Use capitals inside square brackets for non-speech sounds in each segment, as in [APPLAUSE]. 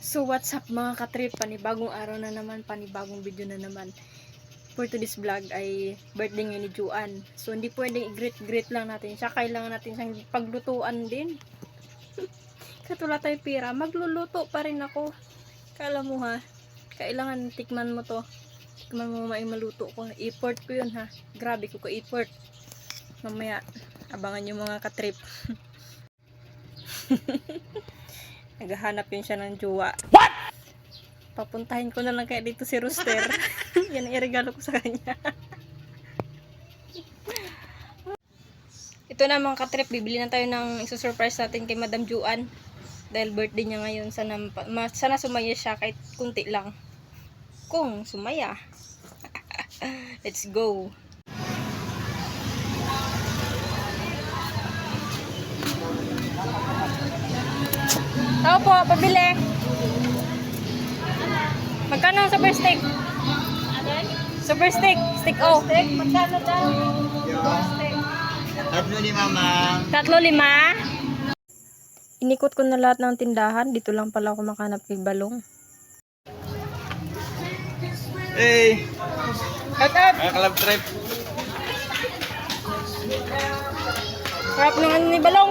So what's up mga katrip, panibagong araw na naman, panibagong video na naman. For today's vlog ay birthday ngayon ni Juan. So hindi pwedeng i-greet-greet lang natin siya, kailangan natin siyang paglutuan din. [LAUGHS] Katulad tayo pira, magluluto pa rin ako. Kala mo ha, kailangan tikman mo to. Tikman mo may maluto ko. Import ko yun ha. Grabe ko ko import. Mamaya, abangan yung mga katrip. [LAUGHS] Naghahanap yun siya ng jowa. What? Papuntahin ko na lang kaya dito si Rooster. [LAUGHS] Yan ang iregalo ko sa kanya. Ito na mga katrip, bibili na tayo ng isusurprise natin kay Madam Juan. Dahil birthday niya ngayon, sana, ma- sana sumaya siya kahit kunti lang. Kung sumaya. [LAUGHS] Let's go. Tao po, pabili. Magkano ang super steak? Super steak, stick O. Steak, magkano daw? Tatlo ni Mama. Tatlo lima. Inikot ko na lahat ng tindahan. Dito lang pala ako makanap kay Balong. Hey! At up! Mga club trip. Sarap ng ano ni Balong.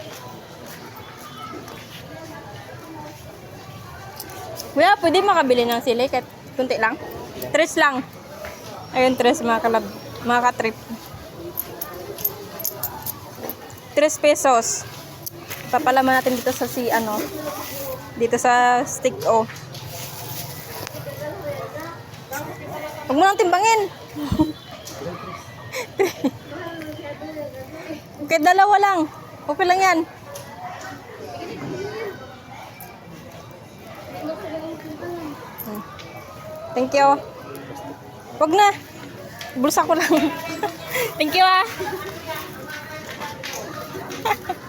Kuya, pwede makabili ng sili kahit kunti lang. Tres lang. Ayun, tres mga kalab, mga katrip. Tres pesos. Papalaman natin dito sa si ano, dito sa stick o. Huwag mo nang timbangin. [LAUGHS] okay, dalawa lang. Okay lang yan. Thank you. Wag na. Bulsa ko lang. [LAUGHS] Thank you ah. [LAUGHS]